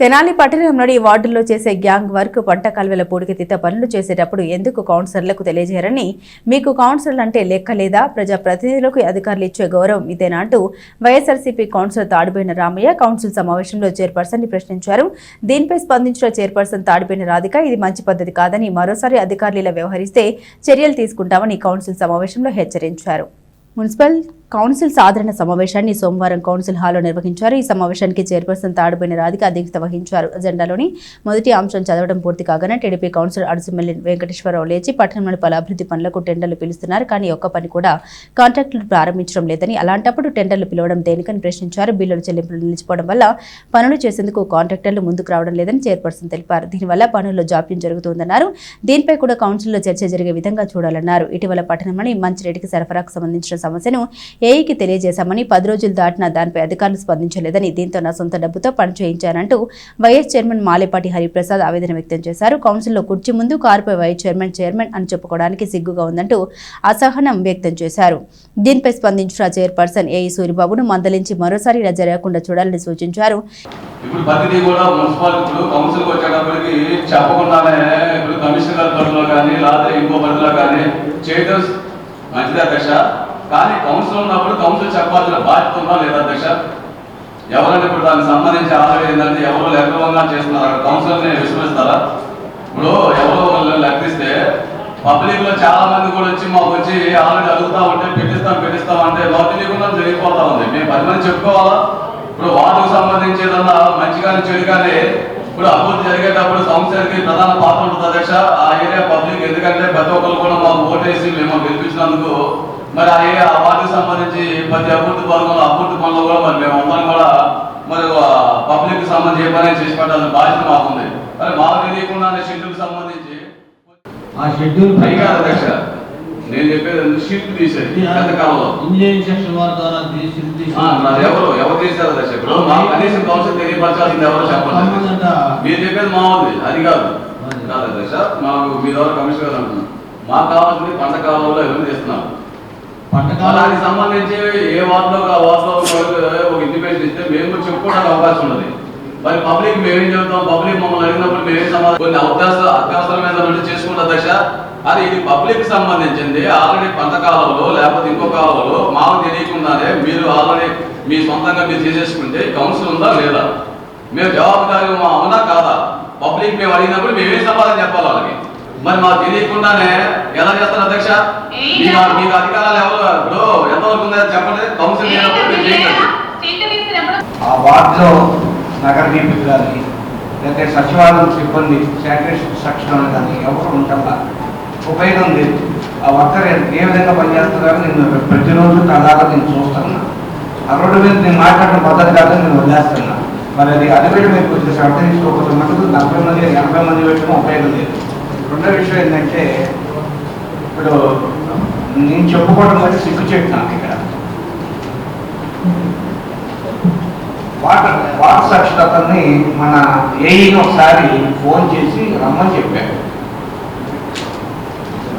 తెనాలి పట్టణంలోని వార్డుల్లో చేసే గ్యాంగ్ వర్క్ పంట కలువల పూడికతీత పనులు చేసేటప్పుడు ఎందుకు కౌన్సిలర్లకు తెలియజేయరని మీకు కౌన్సిలర్ అంటే లెక్క లేదా? ప్రజా ప్రతినిధులకు అధికారులు ఇచ్చే గౌరవం ఇదేనా అంటూ వైఎస్ఆర్సీపీ కౌన్సిలర్ తాడిపోయిన రామయ్య కౌన్సిల్ సమావేశంలో చైర్పర్సన్ని ప్రశ్నించారు. దీనిపై స్పందించిన చైర్పర్సన్ తాడిపోయిన రాధిక ఇది మంచి పద్ధతి కాదని మరోసారి అధికారులు వ్యవహరిస్తే చర్యలు తీసుకుంటామని కౌన్సిల్ సమావేశంలో హెచ్చరించారు. మున్సిపల్ కౌన్సిల్ సాధారణ సమావేశాన్ని సోమవారం కౌన్సిల్ హాల్లో నిర్వహించారు. ఈ సమావేశానికి చైర్పర్సన్ తాడుపోయిన రాధిక అధ్యక్షత వహించారు. అజెండాలోని మొదటి అంశం చదవడం పూర్తి కాగానే టీడీపీ కౌన్సిలర్ అడుసుమెల్లి వెంకటేశ్వరరావు లేచి పట్టణంలోని పలు అభివృద్ధి పనులకు టెండర్లు పిలుస్తున్నారు. కానీ ఒక్క పని కూడా కాంట్రాక్టులు ప్రారంభించడం లేదని అలాంటప్పుడు టెండర్లు పిలవడం దేనికని ప్రశ్నించారు. బిల్లుల చెల్లింపులు నిలిచిపోవడం వల్ల పనులు చేసేందుకు కాంట్రాక్టర్లు ముందుకు రావడం లేదని చైర్పర్సన్ తెలిపారు. దీనివల్ల పనుల్లో జాప్యం జరుగుతుందన్నారు. దీనిపై కూడా కౌన్సిల్లో చర్చ జరిగే విధంగా చూడాలన్నారు. ఇటీవల పట్టణంలోని మంచిరెడ్డికి సరఫరాకు సంబంధించిన సమస్యను ఏఈకి తెలియజేశామని పది రోజులు దాటినా దానిపై అధికారులు స్పందించలేదని దీంతో నా సొంత డబ్బుతో పని చేయించానంటూ వైఎస్ చైర్మన్ మాలేపాటి హరిప్రసాద్ ఆవేదన వ్యక్తం చేశారు. కౌన్సిల్లో కుర్చీ ముందు కారుపై వైస్ చైర్మన్ చైర్మన్ అని చెప్పుకోవడానికి సిగ్గుగా ఉందంటూ అసహనం వ్యక్తం చేశారు. దీనిపై స్పందించిన చైర్పర్సన్ ఏఈ సూరిబాబును మందలించి మరోసారి ఇలా జరగకుండా చూడాలని సూచించారు. ఇప్పుడు ప్రతిదీ కూడా మున్సిపాలిటీ ఇప్పుడు కౌన్సిల్కి వచ్చేటప్పటికి చెప్పకుండానే ఇప్పుడు కమిషనర్ పరిధిలో కానీ లేకపోతే ఇంకో పరిధిలో కానీ చేయడం మంచిదే అధ్యక్ష కానీ కౌన్సిల్ ఉన్నప్పుడు కౌన్సిల్ చెప్పాల్సిన బాధ్యత ఉందా లేదా అధ్యక్ష? ఎవరైనా ఇప్పుడు దానికి సంబంధించి ఆలోచన ఏంటంటే ఎవరు లెక్కవంగా చేస్తున్నారు అక్కడ కౌన్సిల్ని విశ్వసిస్తారా ఇప్పుడు ఎవరో వాళ్ళు లెక్కిస్తే పబ్లిక్లో చాలా మంది కూడా వచ్చి మాకు వచ్చి ఆల్రెడీ అడుగుతా ఉంటే పెట్టిస్తాం పెట్టిస్తాం అంటే మాకు లేకుండా జరిగిపోతా ఉంది. మేము పది మంది చెప్పుకోవాలా? ఇప్పుడు వార్డుకు సంబంధించి ఏదన్నా మంచి కానీ చెడు కానీ ఇప్పుడు అభివృద్ధి జరిగేటప్పుడు సంస్థలకి ప్రధాన పాత్ర ఉంటుంది అధ్యక్ష. ఆ ఏరియా పబ్లిక్ ఎందుకంటే ప్రతి ఒక్కరు కూడా మాకు ఓటేసి మేము గెలిపించినందుకు మరి ఆ ఏరియా వార్డుకు సంబంధించి ప్రతి అభివృద్ధి పథకంలో అభివృద్ధి పనులు కూడా మరి మేము అందరం కూడా మరి పబ్లిక్కి సంబంధించి ఏ పని చేసి పెట్టాల్సిన బాధ్యత మాకుంది. మరి మాకు తెలియకుండానే షెడ్యూల్ సంబంధించి ఆ షెడ్యూల్ పైగా అధ్యక్ష. చెప్పేది షిఫ్ట్ తీసేది ఎంతకాలంలో ఇంజనీరింగ్ సెక్షన్ వారి ద్వారా ఎవరు? ఎవరు తీశారు ఇప్పుడు మా కనీసం కౌన్సిల్ తెలియపరచాల్సింది ఎవరు చెప్పండి. మీరు చెప్పేది మా ఉంది అది కాదు. కాదు అధ్యక్ష మాకు మీ ద్వారా కమిషనర్ గారు అంటున్నాం మాకు కావాల్సింది పంట కాలంలో ఎవరు కాలం దానికి సంబంధించి ఏ వార్డులో ఆ వార్డులో ఒక ఇంటిమేషన్ ఇస్తే మేము చెప్పుకోవడానికి అవకాశం ఉన్నది. మరి పబ్లిక్ మేమేం చెబుతాం పబ్లిక్ మమ్మల్ని అడిగినప్పుడు మేమేం సమాధానం కొన్ని అవకాశ అత్యవసరం మీద నుండి చేసుకుంటా దశ. అది ఇది పబ్లిక్ సంబంధించింది. ఆల్రెడీ పంట కాలంలో లేకపోతే ఇంకో కాలంలో మాకు తెలియకుండానే మీరు ఆల్రెడీ మీ సొంతంగా మీరు చేసేసుకుంటే కౌన్సిల్ ఉందా లేదా? మేము జవాబుదారీ మా అవునా కాదా? పబ్లిక్ మేము అడిగినప్పుడు మేమేం సమాధానం చెప్పాలి వాళ్ళకి? మరి మాకు తెలియకుండానే ఎలా చేస్తారు అధ్యక్ష? మీకు మీకు అధికారాలు ఎవరు? ఇప్పుడు ఎంతవరకు ఉందో చెప్పండి. కౌన్సిల్ ఆ వార్డులో నగర దీపిక కానీ లేకపోతే సచివాలయం సిబ్బంది శానిటేషన్ సెక్షన్ కానీ ఎవరు ఉంటారా ఉపయోగం లేదు. ఆ వర్కర్ ఏ విధంగా పనిచేస్తున్నారో నేను ప్రతిరోజు కళ్ళాగా నేను చూస్తున్నా. ఆ రోడ్డు మీద నేను మాట్లాడిన పద్ధతి కాదని నేను వదిలేస్తున్నా. మరి అది అధిపేట మీద కొంచెం శ్రద్ధ తీసుకోకపోతే మటుకు నలభై మంది ఎనభై మంది పెట్టడం ఉపయోగం లేదు. రెండో విషయం ఏంటంటే ఇప్పుడు నేను చెప్పుకోవడం బట్టి సిగ్గు చెట్టు నాకు ఇక్కడ. వాటర్ వాటర్ సాక్షరతని అతన్ని మన ఏఈని ఒకసారి ఫోన్ చేసి రమ్మని చెప్పాను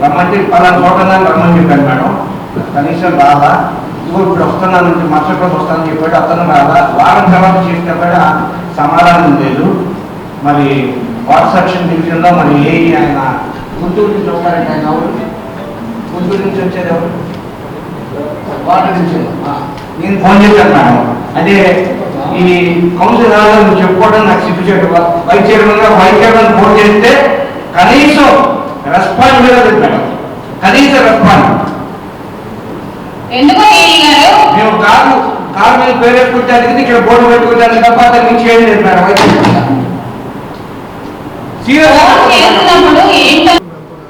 రమ్మంటే పలానా చోట రమ్మని చెప్పాను మేడం. కనీసం రాదా ఇదిగో ఇప్పుడు వస్తున్నాను మరుసటి రోజు వస్తానని చెప్పాడు. అతను రాదా వారం తర్వాత చేస్తే కూడా సమాధానం లేదు. మరి వాటర్ సెక్షన్ డివిజన్లో మరి ఏఈ ఆయన గుంటూరు నుంచి వస్తారంటే ఆయన ఎవరు? గుంటూరు నుంచి వచ్చేది ఎవరు? వాటర్ నుంచి. నేను ఫోన్ చేశాను మేడం. అదే ఈ కౌన్సిల్ నువ్వు చెప్పుకోవడం నాకు సిగ్గు చేయడం వైస్ చైర్మన్గా వైస్ చైర్మన్ ఫోన్ చేస్తే కనీసం మీద లేదు మేడం. కనీసం గారు? మేము కారు కారు మీద పేరేసుకుంటానికి ఇక్కడ బోర్డు పెట్టుకుంటానికి తప్ప అతను నుంచి ఏం లేదు మేడం. వైస్ చైర్మన్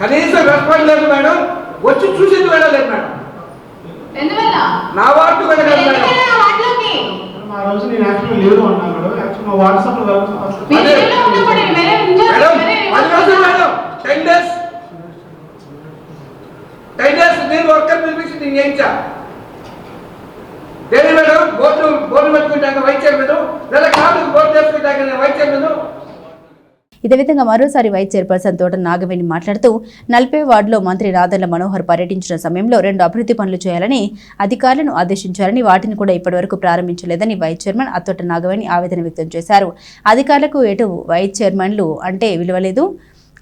కనీసం లేదు మేడం. వచ్చి చూసేది వెళ్ళలేదు మేడం. నా వార్డు వెళ్ళలేదు మేడం? ఆ రోజు నేను యాక్చువల్లీ లేదు అన్నా మేడం యాక్చువల్ మా వాట్సాప్లో నేను వర్కర్ పిలిపించి నేను చేయించా. దేని మేడం? బోర్డు బోర్డు పెట్టుకుంటాక వైస్ చైర్మన్. లేదా కాదు బోర్డు చేసుకుంటాక నేను వైస్ చైర్మన్. ఇదే విధంగా మరోసారి వైస్ చైర్పర్సన్ తోట నాగవేణి మాట్లాడుతూ నలభై వార్డులో మంత్రి నాదెళ్ళ మనోహర్ పర్యటించిన సమయంలో రెండు అభివృద్ధి పనులు చేయాలని అధికారులను ఆదేశించారని వాటిని కూడా ఇప్పటివరకు ప్రారంభించలేదని వైస్ చైర్మన్ అత్తోట నాగవేణి ఆవేదన వ్యక్తం చేశారు. అధికారులకు ఎటు వైస్ చైర్మన్లు అంటే విలువ లేదు.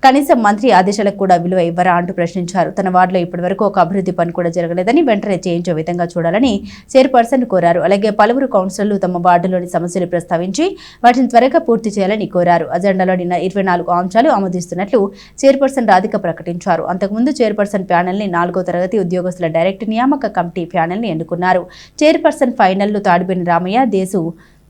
కనీసం మంత్రి ఆదేశాలకు కూడా విలువ ఇవ్వరా అంటూ ప్రశ్నించారు. తన వార్డులో ఇప్పటివరకు ఒక అభివృద్ధి పని కూడా జరగలేదని వెంటనే చేయించే విధంగా చూడాలని చైర్పర్సన్ కోరారు. అలాగే పలువురు కౌన్సిలర్లు తమ వార్డులోని సమస్యలు ప్రస్తావించి వాటిని త్వరగా పూర్తి చేయాలని కోరారు. అజెండాలో నిన్న ఇరవై నాలుగు అంశాలు ఆమోదిస్తున్నట్లు చైర్పర్సన్ రాధిక ప్రకటించారు. అంతకుముందు చైర్పర్సన్ ప్యానెల్ని నాలుగో తరగతి ఉద్యోగస్తుల డైరెక్ట్ నియామక కమిటీ ప్యానెల్ని ఎన్నుకున్నారు. చైర్పర్సన్ ఫైనల్లో తాడిబెని రామయ్య దేశు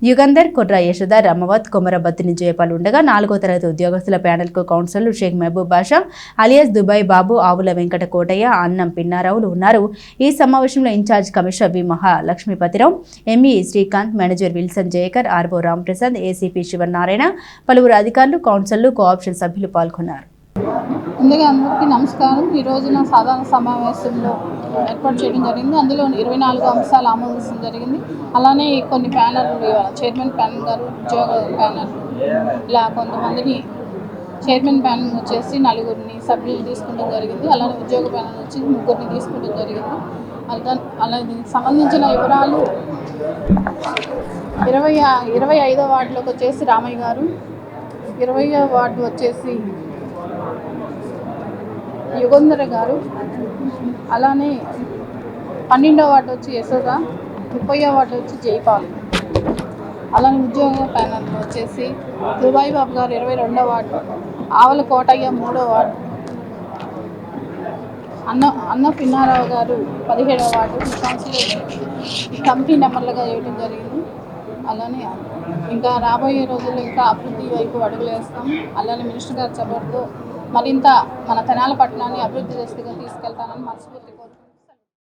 యుగంధర్ కుర్ర యశోద రమవత్ కొమరబత్తిని జయపాల్ ఉండగా నాలుగో తరగతి ఉద్యోగస్తుల ప్యానెల్కు కౌన్సిలర్లు షేక్ మహబూబ్ బాషా అలియాస్ దుబాయ్ బాబు ఆవుల వెంకట కోటయ్య అన్నం పిన్నారావులు ఉన్నారు. ఈ సమావేశంలో incharge commissioner V Mahalakshmipathirao ME Srikanth manager Wilson Jayakar RO Ramprasad ACP Sivanarayana పలువురు అధికారులు కౌన్సిలర్లు కోఆప్షన్ సభ్యులు పాల్గొన్నారు. ముందుగా అందరికీ నమస్కారం. ఈ రోజున సాధారణ సమావేశంలో ఏర్పాటు చేయడం జరిగింది. అందులో ఇరవై నాలుగు అంశాలు ఆమోదించడం జరిగింది. అలానే కొన్ని ప్యానల్ చైర్మన్ ప్యానల్ గారు ఉద్యోగ ప్యానల్ ఇలా కొంతమందిని చైర్మన్ ప్యానల్ వచ్చేసి నలుగురిని సభ్యులు తీసుకోవడం జరిగింది. అలానే ఉద్యోగ ప్యానల్ వచ్చి ముగ్గురిని తీసుకోవడం జరిగింది. అలా అలా దీనికి సంబంధించిన వివరాలు ఇరవై ఇరవై ఐదో వార్డులోకి వచ్చేసి రామయ్య గారు. ఇరవై వార్డు వచ్చేసి యుగంధర గారు. అలానే పన్నెండో వాటి వచ్చి యశోద ముప్పై వార్డు వచ్చి జైపాల్. అలానే ఉద్యోగ ప్యానల్ వచ్చేసి దుబాయ్ బాబు గారు ఇరవై రెండవ వార్డు ఆవల కోటయ్య మూడో వార్డు అన్న అన్న పిన్నారావు గారు పదిహేడవ వార్డు కంపెనీ కౌన్సిలర్ కమిటీ నెంబర్లుగా వేయడం జరిగింది. అలానే ఇంకా రాబోయే రోజుల్లో ఇంకా అభివృద్ధి వైపు అడుగులేస్తాం అలానే మినిస్టర్ గారు చెప్పడంతో మరింత మన తెనాల పట్టణాన్ని అభివృద్ధి దశగా తీసుకెళ్తానని మనస్ఫూర్తి కోరుతున్నాను.